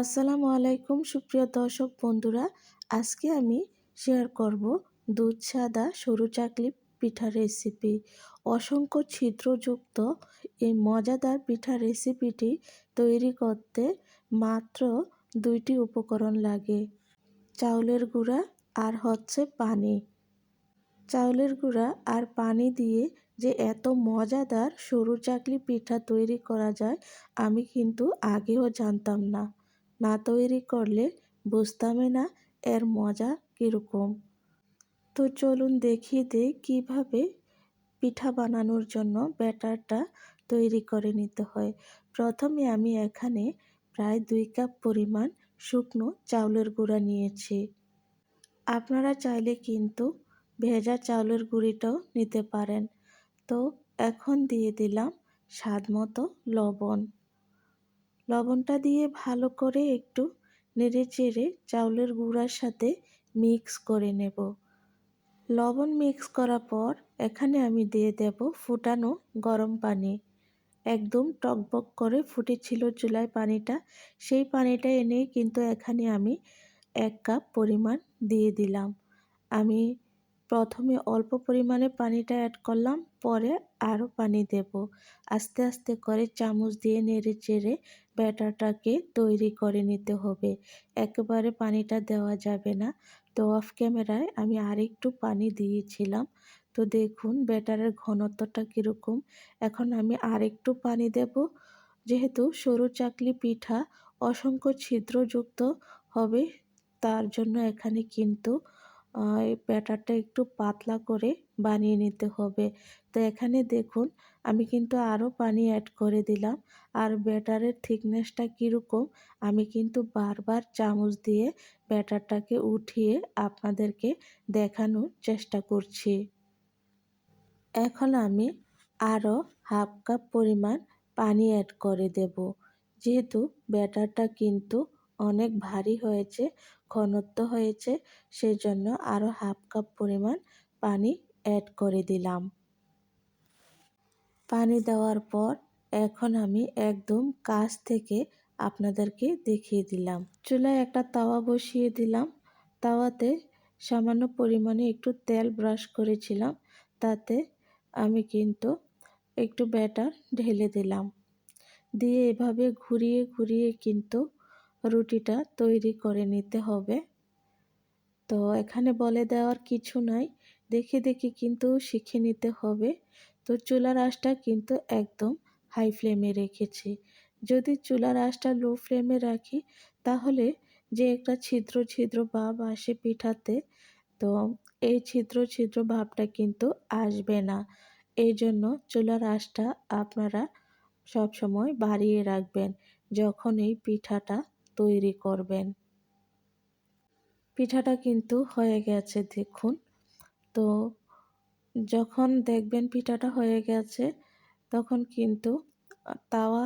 আসসালামু আলাইকুম, সুপ্রিয় দর্শক বন্ধুরা। আজকে আমি শেয়ার করব দুধ সাদা সরু চাকলি পিঠা রেসিপি অসংখ্য ছিদ্রযুক্ত এই মজাদার পিঠা রেসিপিটি তৈরি করতে মাত্র দুইটি উপকরণ লাগে। চাউলের গুঁড়া আর হচ্ছে পানি। চাউলের গুঁড়া আর পানি দিয়ে যে এত মজাদার সরু চাকলি পিঠা তৈরি করা যায়, আমি কিন্তু আগেও জানতাম না। না তৈরি করলে বুঝতামই না এর মজা কীরকম। তো চলুন দেখিয়ে দিই কীভাবে পিঠা বানানোর জন্য ব্যাটারটা তৈরি করে নিতে হয়। প্রথমে আমি এখানে প্রায় দুই কাপ পরিমাণ শুকনো চাউলের গুঁড়া নিয়েছি। আপনারা চাইলে কিন্তু ভেজা চাউলের গুঁড়িটাও নিতে পারেন। তো এখন দিয়ে দিলাম স্বাদ মতো লবণ। লবণটা দিয়ে ভালো করে একটু নেড়ে চেড়ে চাউলের গুঁড়ার সাথে মিক্স করে নেব। লবণ মিক্স করার পর এখানে আমি দিয়ে দেব ফুটানো গরম পানি। একদম টকবক করে ফুটেছিল চুলায় পানিটা, সেই পানিটা এনেই কিন্তু এখানে আমি এক কাপ পরিমাণ দিয়ে দিলাম। আমি প্রথমে অল্প পরিমাণে পানিটা অ্যাড করলাম, পরে আরও পানি দেব। আস্তে আস্তে করে চামচ দিয়ে নেড়ে চেড়ে ব্যাটারটাকে তৈরি করে নিতে হবে। একেবারে পানিটা দেওয়া যাবে না। তো অফ ক্যামেরায় আমি আরেকটু পানি দিয়েছিলাম। তো দেখুন ব্যাটারের ঘনত্বটা কীরকম। এখন আমি আরেকটু পানি দেব। যেহেতু সরু চাকলি পিঠা অসংখ্য ছিদ্রযুক্ত হবে, তার জন্য এখানে কিন্তু এই ব্যাটারটা একটু পাতলা করে বানিয়ে নিতে হবে। তো এখানে দেখুন, আমি কিন্তু আরও পানি অ্যাড করে দিলাম। আর ব্যাটারের থিকনেসটা কীরকম, আমি কিন্তু বারবার চামচ দিয়ে ব্যাটারটাকে উঠিয়ে আপনাদেরকে দেখানোর চেষ্টা করছি। এখন আমি আরও হাফ কাপ পরিমাণ পানি অ্যাড করে দেব। যেহেতু ব্যাটারটা কিন্তু অনেক ভারী হয়েছে, ঘনত্ব হয়েছে, সেজন্য আরও হাফ কাপ পরিমাণ পানি অ্যাড করে দিলাম। পানি দেওয়ার পর এখন আমি একদম কাছ থেকে আপনাদেরকে দেখিয়ে দিলাম। চুলায় একটা তাওয়া বসিয়ে দিলাম। তাওয়াতে সামান্য পরিমাণে একটু তেল ব্রাশ করেছিলাম। তাতে আমি কিন্তু একটু ব্যাটার ঢেলে দিলাম। দিয়ে এভাবে ঘুরিয়ে ঘুরিয়ে কিন্তু রুটিটা তৈরি করে নিতে হবে। তো এখানে বলে দেওয়ার কিছু নাই। দেখে দেখে কিন্তু শিখে নিতে হবে। তো চুলার আঁচটা কিন্তু একদম হাই ফ্লেমে রেখেছি। যদি চুলার আঁচটা লো ফ্লেমে রাখি, তাহলে যে একটা ছিদ্র ছিদ্র ভাব আসে পিঠাতে, তো এই ছিদ্র ছিদ্র ভাবটা কিন্তু আসবে না। এই জন্য চুলার আঁচটা আপনারা সব সময় বাড়িয়ে রাখবেন। যখন এই পিঠাটা তৈরি করবেন। পিঠাটা কিন্তু হয়ে গেছে, দেখুন। তো যখন দেখবেন পিঠাটা হয়ে গেছে, তখন কিন্তু তাওয়া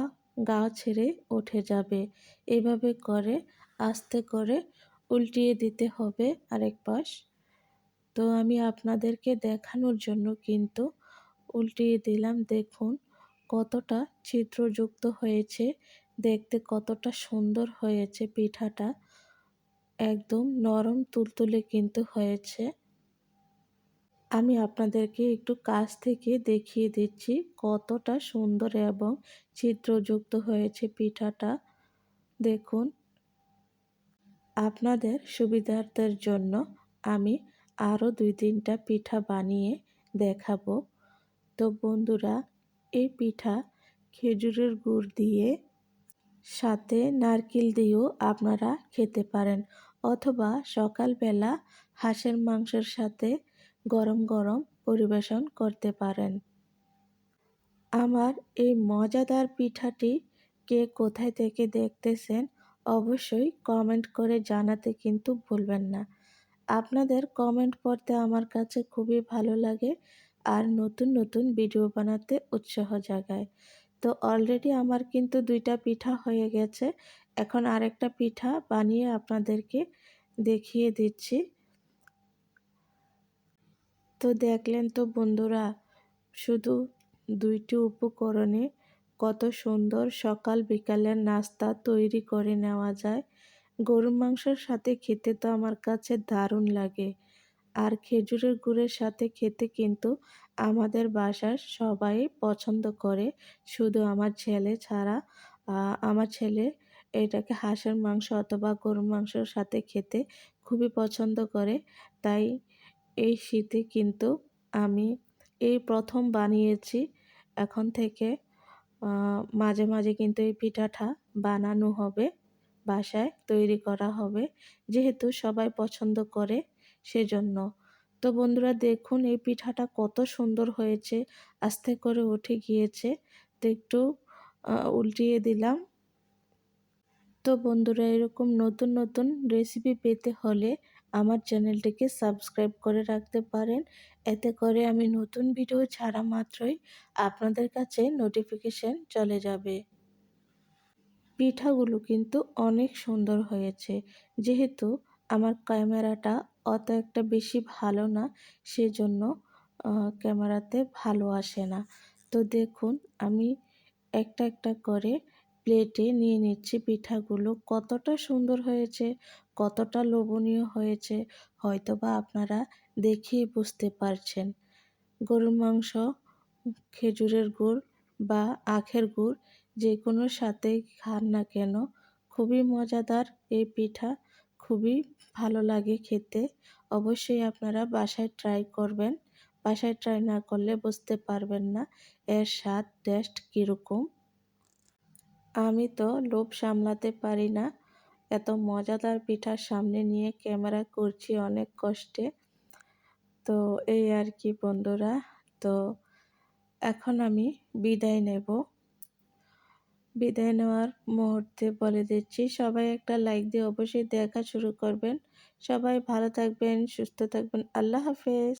গা ছেড়ে উঠে যাবে। এভাবে করে, আস্তে করে উল্টিয়ে দিতে হবে আরেক পাশ। তো আমি আপনাদেরকে দেখানোর জন্য কিন্তু উল্টিয়ে দিলাম। দেখুন কতটা ছিদ্রযুক্ত হয়েছে। দেখতে কতটা সুন্দর হয়েছে পিঠাটা। একদম নরম তুলতুলে কিন্তু হয়েছে। আমি আপনাদেরকে একটু কাছ থেকে দেখিয়ে দিচ্ছি কতটা সুন্দর এবং ছিদ্রযুক্ত হয়েছে পিঠাটা। দেখুন। আপনাদের সুবিধার্থের জন্য আমি আরও দুই তিনটা পিঠা বানিয়ে দেখাবো। তো বন্ধুরা, এই পিঠা খেজুরের গুড় দিয়ে সাথে নারকেল দিয়েও আপনারা খেতে পারেন অথবা সকালবেলা হাঁসের মাংসের সাথে গরম গরম পরিবেশন করতে পারেন। আমার এই মজাদার পিঠাটি কে কোথায় থেকে দেখতেছেন অবশ্যই কমেন্ট করে জানাতে কিন্তু ভুলবেন না। আপনাদের কমেন্ট পড়তে আমার কাছে খুবই ভালো লাগে আর নতুন নতুন ভিডিও বানাতে উৎসাহ জাগায়। তো অলরেডি আমার কিন্তু দুইটা পিঠা হয়ে গেছে। এখন আরেকটা পিঠা বানিয়ে আপনাদেরকে দেখিয়ে দিচ্ছি। তো দেখলেন তো বন্ধুরা, শুধু দুইটি উপকরণে কত সুন্দর সকাল বিকালের নাস্তা তৈরি করে নেওয়া যায়। গরুর মাংসের সাথে খেতে তো আমার কাছে দারুণ লাগে। আর খেজুরের গুড়ের সাথে খেতে কিন্তু আমাদের বাসার সবাই পছন্দ করে। শুধু আমার ছেলে ছাড়া আমার ছেলে এটাকে হাঁসের মাংস অথবা গরুর মাংসের সাথে খেতে খুবই পছন্দ করে। তাই এই শীতে কিন্তু আমি এই প্রথম বানিয়েছি। এখন থেকে মাঝে মাঝে কিন্তু এই পিঠাটা বানানো হবে, বাসায় তৈরি করা হবে। যেহেতু সবাই পছন্দ করে সেজন্য। তো বন্ধুরা দেখুন, এই পিঠাটা কত সুন্দর হয়েছে। আস্তে করে উঠে গিয়েছে। তো একটু উল্টিয়ে দিলাম। তো বন্ধুরা এরকম নতুন নতুন রেসিপি পেতে হলে আমার চ্যানেলটিকে সাবস্ক্রাইব করে রাখতে পারেন। এতে করে আমি নতুন ভিডিও ছাড়া মাত্রই আপনাদের কাছে নোটিফিকেশন চলে যাবে। পিঠাগুলো কিন্তু অনেক সুন্দর হয়েছে। যেহেতু আমার ক্যামেরাটা অত একটা বেশি ভালো না, সেজন্য ক্যামেরাতে ভালো আসে না। তো দেখুন, আমি একটা একটা করে প্লেটে নিয়ে নিচ্ছি পিঠাগুলো। কতটা সুন্দর হয়েছে, কতটা লোভনীয় হয়েছে হয়তো বা আপনারা দেখেই বুঝতে পারছেন। গরুর মাংস, খেজুরের গুড় বা আখের গুড় যে কোনো সাথেই খান না কেন, খুবই মজাদার এই পিঠা। খুবই ভালো লাগে খেতে। অবশ্যই আপনারা বাসায় ট্রাই করবেন। বাসায় ট্রাই না করলে বুঝতে পারবেন না এর স্বাদ টেস্ট কীরকম। আমি তো লোভ সামলাতে পারি না। এত মজাদার পিঠার সামনে নিয়ে ক্যামেরা করছি অনেক কষ্টে। তো এই আর কি বন্ধুরা। তো এখন আমি বিদায় নেব। বিদায় নেওয়ার মুহূর্তে বলে দিচ্ছি, সবাই একটা লাইক দিয়ে অবশ্যই দেখা শুরু করবেন। সবাই ভালো থাকবেন, সুস্থ থাকবেন। আল্লাহ হাফেজ।